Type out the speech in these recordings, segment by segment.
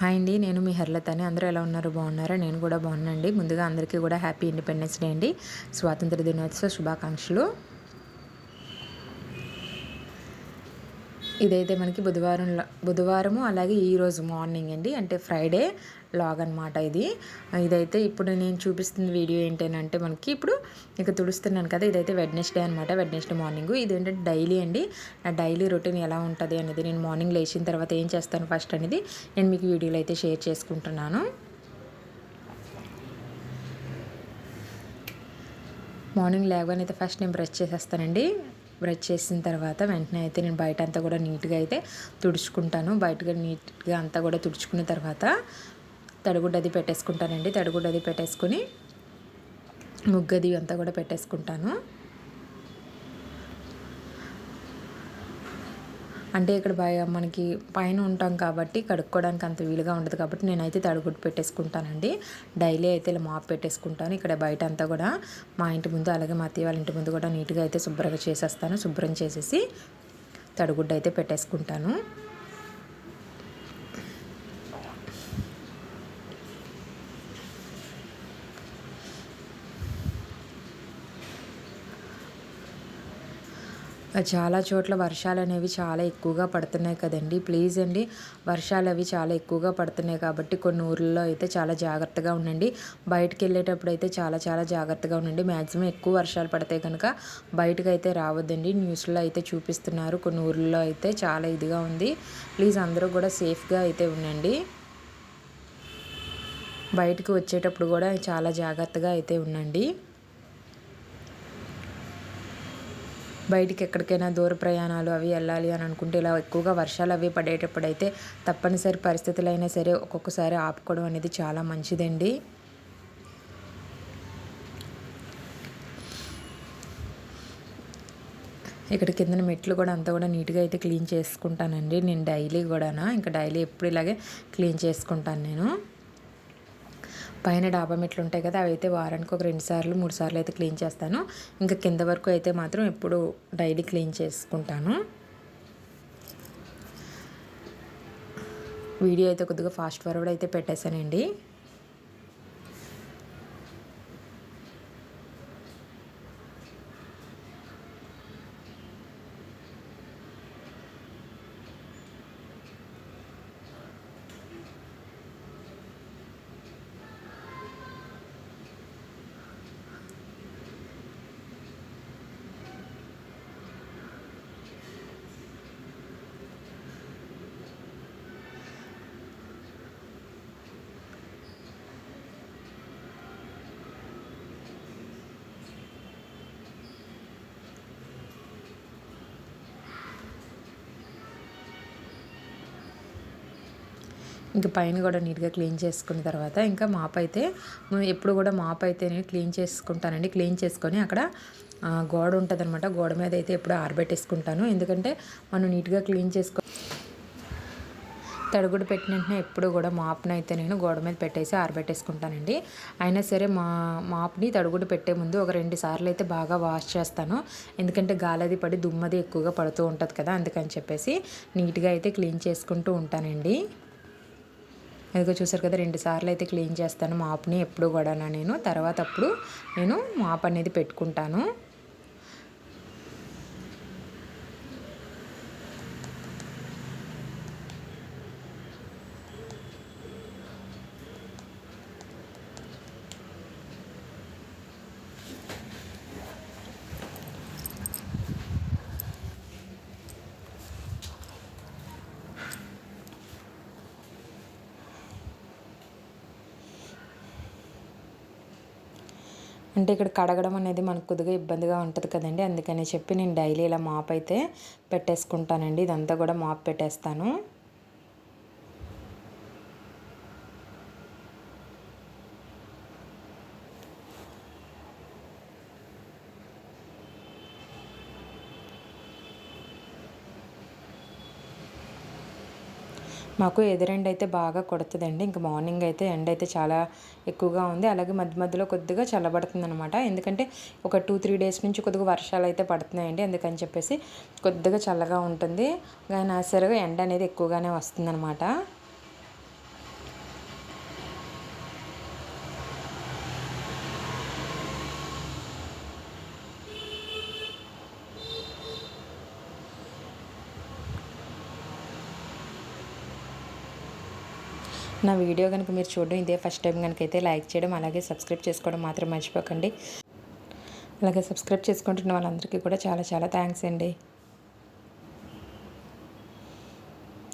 Hi అండి నేను మీ హర్లతని. అందరూ ఎలా ఉన్నారు? బాగున్నారా? నేను కూడా బాగున్నాండి ముందుగా అందరికీ కూడా హ్యాపీ ఇండిపెండెన్స్ డే అండి. స్వాతంత్ర దినోత్సవ శుభాకాంక్షలు. ఇదైతే మనకి బుధవారం బుధవారము అలాగే ఈరోజు మార్నింగ్ అండి. అంటే ఫ్రైడే. లాగ్ అనమాట ఇది. ఇదైతే ఇప్పుడు నేను చూపిస్తున్న వీడియో ఏంటంటే మనకి ఇప్పుడు ఇక తుడుస్తున్నాను కదా ఇదైతే వెడ్నెస్డే అనమాట వెడ్నెస్డే మార్నింగ్ ఇది డైలీ అండి. నా డైలీ రొటీన్ ఎలా ఉంటుంది అనేది నేను మార్నింగ్ లేచిన తర్వాత ఏం చేస్తాను ఫస్ట్ అనేది నేను మీకు వీడియోలో అయితే షేర్ చేసుకుంటున్నాను. మార్నింగ్ లేవగానే అయితే ఫస్ట్ నేను బ్రష్ చేసేస్తానండి. బ్రష్ చేసిన తర్వాత వెంటనే అయితే నేను బయట అంతా కూడా నీట్గా అయితే తుడుచుకుంటాను. బయటగా నీట్గా అంతా కూడా తుడుచుకున్న తర్వాత తడిగుడ్డ అది పెట్టేసుకుంటానండి. తడిగుడ్డ అది పెట్టేసుకొని ముగ్గది అంతా కూడా పెట్టేసుకుంటాను. అంటే ఇక్కడ మనకి పైన ఉంటాం కాబట్టి కడుక్కోవడానికి అంత వీలుగా ఉండదు కాబట్టి నేనైతే తడుగుడ్డు పెట్టేసుకుంటానండి. డైలీ అయితే ఇలా మాప్ పెట్టేసుకుంటాను. ఇక్కడ బయట అంతా కూడా మా ఇంటి ముందు అలాగే మా అత్తయ్య వాళ్ళ ఇంటి ముందు కూడా నీట్గా అయితే శుభ్రంగా చేసేస్తాను. శుభ్రం చేసేసి తడుగుడ్డ అయితే పెట్టేసుకుంటాను. చాలా చోట్ల వర్షాలు అనేవి చాలా ఎక్కువగా పడుతున్నాయి కదండి. ప్లీజ్ అండి వర్షాలు అవి చాలా ఎక్కువగా పడుతున్నాయి కాబట్టి కొన్ని ఊర్లలో అయితే చాలా జాగ్రత్తగా ఉండండి. బయటకు వెళ్ళేటప్పుడు అయితే చాలా చాలా జాగ్రత్తగా ఉండండి. మ్యాక్సిమం ఎక్కువ వర్షాలు పడితే కనుక బయటకు అయితే రావద్దండి. న్యూస్లో అయితే చూపిస్తున్నారు. కొన్ని ఊర్లలో అయితే చాలా ఇదిగా ఉంది. ప్లీజ్ అందరూ కూడా సేఫ్గా అయితే ఉండండి. బయటకు వచ్చేటప్పుడు కూడా చాలా జాగ్రత్తగా అయితే ఉండండి. బయటికి ఎక్కడికైనా దూర ప్రయాణాలు అవి వెళ్ళాలి అని అనుకుంటే ఇలా ఎక్కువగా వర్షాలు అవి పడేటప్పుడు అయితే తప్పనిసరి పరిస్థితులు అయినా సరే ఒక్కొక్కసారి ఆపుకోవడం అనేది చాలా మంచిదండి. ఇక్కడ కింద మెట్లు కూడా అంతా కూడా నీట్గా అయితే క్లీన్ చేసుకుంటానండి. నేను డైలీ కూడా ఇంకా డైలీ ఎప్పుడు ఇలాగే క్లీన్ చేసుకుంటాను నేను. పైన డాబా మెట్లు ఉంటాయి కదా అవి అయితే వారానికి ఒక రెండు సార్లు మూడు సార్లు అయితే క్లీన్ చేస్తాను. ఇంకా కింద వరకు అయితే మాత్రం ఎప్పుడు డైలీ క్లీన్ చేసుకుంటాను. వీడియో అయితే కొద్దిగా ఫాస్ట్ ఫార్వర్డ్ అయితే పెట్టేశానండి. ఇంకా పైన కూడా నీట్గా క్లీన్ చేసుకున్న తర్వాత ఇంకా మాప్ అయితే ఎప్పుడు కూడా మాప్ అయితే నేను క్లీన్ చేసుకుంటానండి. క్లీన్ చేసుకొని అక్కడ గోడ ఉంటుంది అనమాట గోడ మీద అయితే ఎప్పుడు ఆరబెట్టేసుకుంటాను. ఎందుకంటే మనం నీట్గా క్లీన్ చేసుకో తడుగుడు పెట్టిన వెంటనే ఎప్పుడు కూడా మాప్ని అయితే నేను గోడ మీద పెట్టేసి ఆరబెట్టేసుకుంటానండి. అయినా సరే మా మాప్ని తడుగుడు పెట్టే ముందు ఒక రెండు సార్లు అయితే బాగా వాష్ చేస్తాను. ఎందుకంటే గాలది పడి దుమ్మది ఎక్కువగా పడుతూ ఉంటుంది కదా అందుకని చెప్పేసి నీట్గా అయితే క్లీన్ చేసుకుంటూ ఉంటానండి. ఇదిగో చూసారు కదా రెండు సార్లు అయితే క్లీన్ చేస్తాను. మాప్ని ఎప్పుడు కూడా నేను. తర్వాత అప్పుడు నేను మాప్ అనేది పెట్టుకుంటాను. అంటే ఇక్కడ కడగడం అనేది మనకు కొద్దిగా ఇబ్బందిగా ఉంటుంది కదండి. అందుకని చెప్పి నేను డైలీ ఇలా మాప్ అయితే పెట్టేసుకుంటానండి. ఇదంతా కూడా మాప్ పెట్టేస్తాను. మాకు ఎదురెండ అయితే బాగా కొడుతుందండి. ఇంకా మార్నింగ్ అయితే ఎండ అయితే చాలా ఎక్కువగా ఉంది. అలాగే మధ్య మధ్యలో కొద్దిగా చల్లబడుతుంది అనమాట ఎందుకంటే ఒక టూ త్రీ డేస్ నుంచి కొద్దిగా వర్షాలు అయితే పడుతున్నాయండి. అందుకని చెప్పేసి కొద్దిగా చల్లగా ఉంటుంది. కానీ సరిగా ఎండ అనేది ఎక్కువగానే వస్తుంది నా వీడియో కనుక మీరు చూడడం ఇదే ఫస్ట్ టైం కనుక అయితే లైక్ చేయడం అలాగే సబ్స్క్రైబ్ చేసుకోవడం మాత్రం మర్చిపోకండి. అలాగే సబ్స్క్రైబ్ చేసుకుంటున్న వాళ్ళందరికీ కూడా చాలా చాలా థ్యాంక్స్ అండి.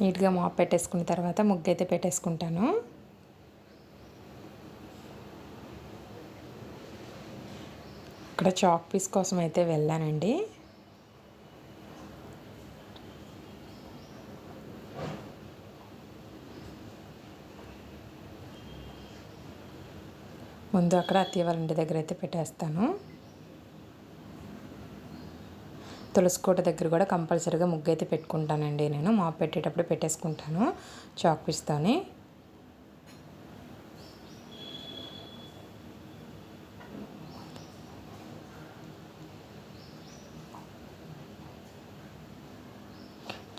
నీట్గా మాప్ పెట్టేసుకున్న తర్వాత ముగ్గు అయితే పెట్టేసుకుంటాను. అక్కడ చాక్ పీస్ కోసం అయితే వెళ్ళానండి. ముందు అక్కడ అత్తయ్య వాళ్ళ ఇంటి దగ్గర అయితే పెట్టేస్తాను. తులసి కోట దగ్గర కూడా కంపల్సరీగా ముగ్గు అయితే పెట్టుకుంటానండి నేను. మాప్ పెట్టేటప్పుడు పెట్టేసుకుంటాను. చాక్ పీస్తోని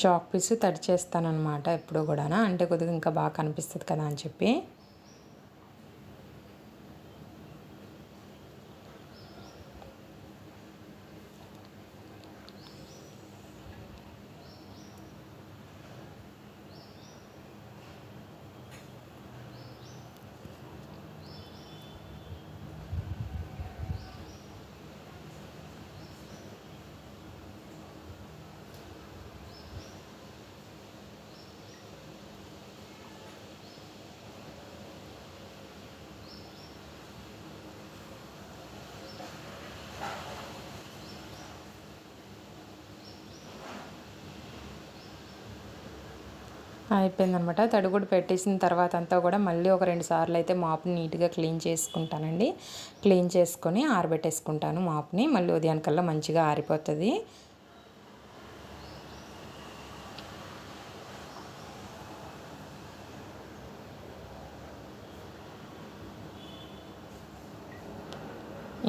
చాక్ పీస్ తడి చేస్తానమాట ఎప్పుడు కూడా అంటే కొద్దిగా ఇంకా బాగా కనిపిస్తుంది కదా అని చెప్పి. అయిపోయిందనమాట. తడిగుడు పెట్టేసిన తర్వాత అంతా కూడా మళ్ళీ ఒక రెండు సార్లు అయితే మాప్ని నీట్గా క్లీన్ చేసుకుంటానండి. క్లీన్ చేసుకొని ఆరబెట్టేసుకుంటాను మాప్ని. మళ్ళీ ఉదయానికల్లా మంచిగా ఆరిపోతుంది.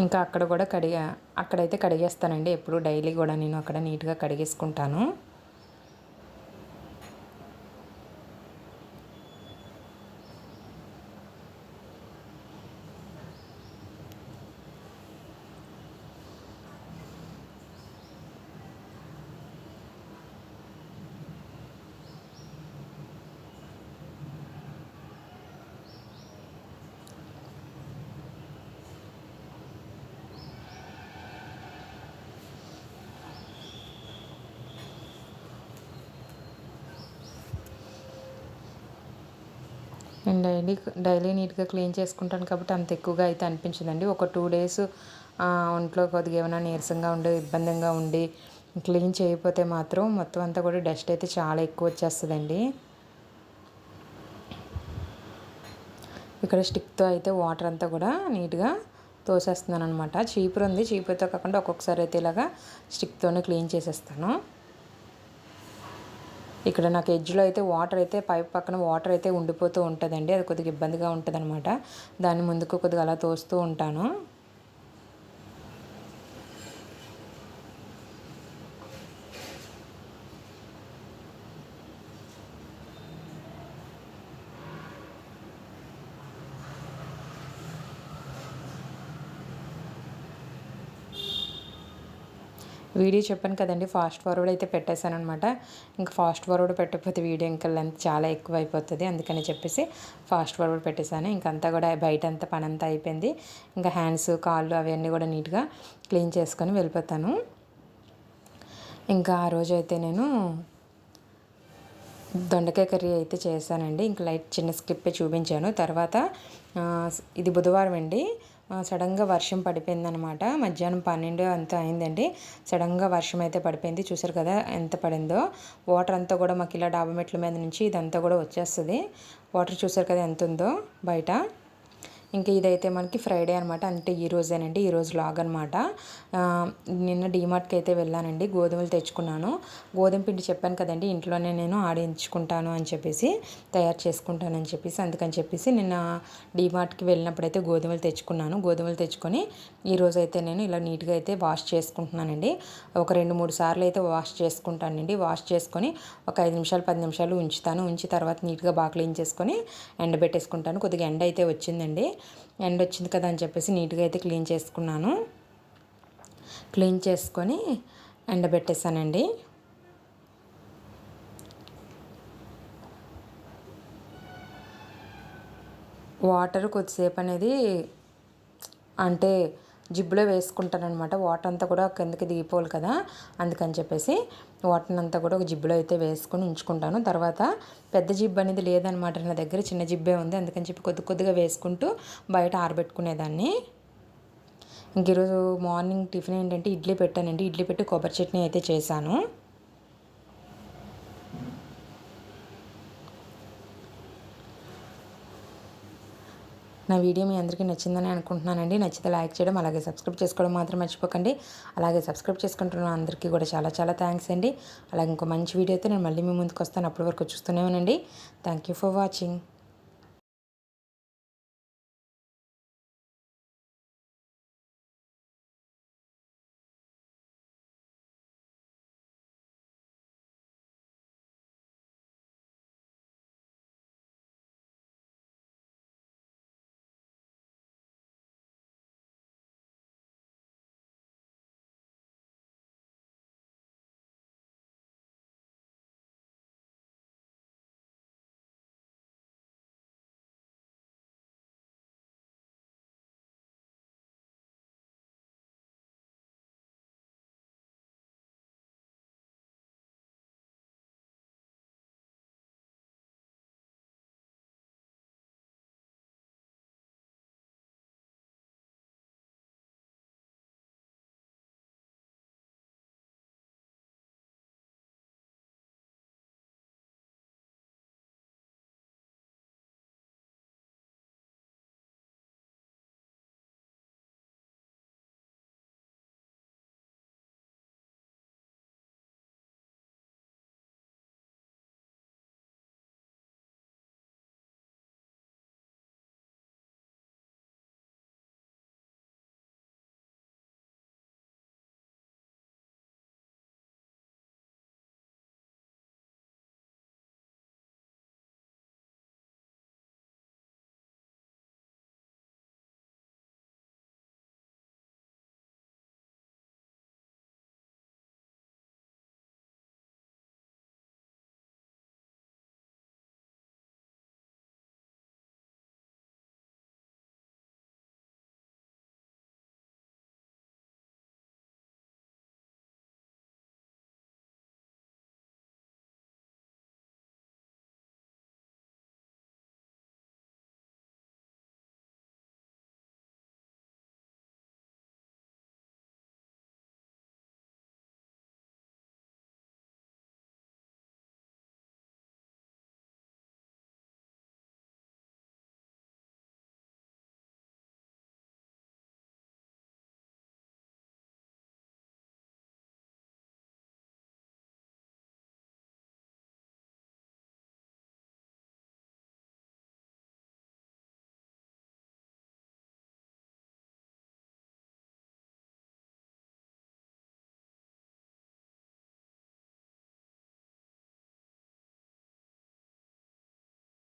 ఇంకా అక్కడ కూడా కడిగా అక్కడైతే కడిగేస్తానండి. ఎప్పుడు డైలీ కూడా నేను అక్కడ నీట్గా కడిగేసుకుంటాను. నేను డైలీ డైలీ నీట్గా క్లీన్ చేసుకుంటాను కాబట్టి అంత ఎక్కువగా అయితే అనిపించదండి. ఒక టూ డేస్ ఒంట్లో కొద్దిగా ఏమైనా నీరసంగా ఉండి ఇబ్బందిగా ఉండి క్లీన్ చేయకపోతే మాత్రం మొత్తం అంతా కూడా డస్ట్ అయితే చాలా ఎక్కువ వచ్చేస్తుందండి. ఇక్కడ స్టిక్తో అయితే వాటర్ అంతా కూడా నీట్గా తోసేస్తున్నాను అనమాట చీపురు ఉంది చీపురుతో కాకుండా ఒక్కొక్కసారి అయితే ఇలాగా స్టిక్తోనే క్లీన్ చేసేస్తాను. ఇక్కడ నాకు ఎడ్జ్లో అయితే వాటర్ అయితే పైప్ పక్కన వాటర్ అయితే ఉండిపోతూ ఉంటుందండి. అది కొద్దిగా ఇబ్బందిగా ఉంటుంది అనమాట దాన్ని ముందుకు కొద్దిగా అలా తోస్తూ ఉంటాను. వీడియో చెప్పాను కదండి ఫాస్ట్ ఫార్వర్డ్ అయితే పెట్టేశాను అనమాట ఇంకా ఫాస్ట్ ఫార్వర్డ్ పెట్టకపోతే వీడియో ఇంకా లెంత్ చాలా ఎక్కువ అయిపోతుంది అందుకని చెప్పేసి ఫాస్ట్ ఫార్వర్డ్ పెట్టేశాను. ఇంకంతా కూడా బయట అంతా పని అంతా అయిపోయింది. ఇంకా హ్యాండ్స్ కాళ్ళు అవన్నీ కూడా నీట్గా క్లీన్ చేసుకొని వెళ్ళిపోతాను. ఇంకా ఆ రోజు అయితే నేను దొండకాయ కర్రీ అయితే చేశానండి. ఇంకా లైట్ చిన్న స్కిప్పే చూపించాను. తర్వాత ఇది బుధవారం అండి. సడన్గా వర్షం పడిపోయిందనమాట మధ్యాహ్నం పన్నెండు అంత అయిందండి. సడన్గా వర్షం అయితే పడిపోయింది. చూసారు కదా ఎంత పడిందో. వాటర్ అంతా కూడా మాకు ఇలా డాబా మెట్ల మీద నుంచి ఇదంతా కూడా వచ్చేస్తుంది. వాటర్ చూసారు కదా ఎంత ఉందో బయట. ఇంకా ఇదైతే మనకి ఫ్రైడే అనమాట అంటే ఈ రోజేనండి ఈరోజు లాగ్ అనమాట నిన్న డీమార్ట్కి అయితే వెళ్ళానండి గోధుమలు తెచ్చుకున్నాను. గోధుమ పిండి చెప్పాను కదండి ఇంట్లోనే నేను ఆడించుకుంటాను అని చెప్పేసి తయారు చేసుకుంటానని చెప్పేసి అందుకని చెప్పేసి నిన్న డీమార్ట్కి వెళ్ళినప్పుడైతే గోధుమలు తెచ్చుకున్నాను. గోధుమలు తెచ్చుకొని ఈరోజు అయితే నేను ఇలా నీట్గా అయితే వాష్ చేసుకుంటున్నానండి. ఒక రెండు మూడు సార్లు అయితే వాష్ చేసుకుంటానండి. వాష్ చేసుకొని ఒక ఐదు నిమిషాలు పది నిమిషాలు ఉంచుతాను. ఉంచి తర్వాత నీట్గా బాగా క్లీన్ చేసుకొని ఎండబెట్టేసుకుంటాను. కొద్దిగా ఎండ అయితే వచ్చిందండి. ఎండ వచ్చింది కదా అని చెప్పేసి నీట్గా అయితే క్లీన్ చేసుకున్నాను. క్లీన్ చేసుకొని ఎండబెట్టేసానండి వాటర్ కొద్దిసేపు అనేది అంటే జిబ్బులో వేసుకుంటానమాట వాటర్ అంతా కూడా కిందకి దిగిపోవాలి కదా. అందుకని చెప్పేసి వాటర్ అంతా కూడా ఒక జిబ్బులో అయితే వేసుకొని ఉంచుకుంటాను. తర్వాత పెద్ద జిబ్బు అనేది లేదనమాట నా దగ్గర. చిన్న జిబ్బే ఉంది. అందుకని చెప్పి కొద్ది కొద్దిగా వేసుకుంటూ బయట ఆరబెట్టుకునేదాన్ని. ఇంక ఈరోజు మార్నింగ్ టిఫిన్ ఏంటంటే ఇడ్లీ పెట్టానండి. ఇడ్లీ పెట్టి కొబ్బరి చట్నీ అయితే చేశాను. నా వీడియో మీ అందరికీ నచ్చిందని అనుకుంటున్నానండి. నచ్చితే లైక్ చేయడం అలాగే సబ్స్క్రైబ్ చేసుకోవడం మాత్రం మర్చిపోకండి. అలాగే సబ్స్క్రైబ్ చేసుకుంటున్న అందరికీ కూడా చాలా చాలా థ్యాంక్స్ అండి. అలాగే ఇంకో మంచి వీడియోతో నేను మళ్ళీ మీ ముందుకు వస్తాను. అప్పటి వరకు చూస్తూనే ఉండండి. Thank you for watching.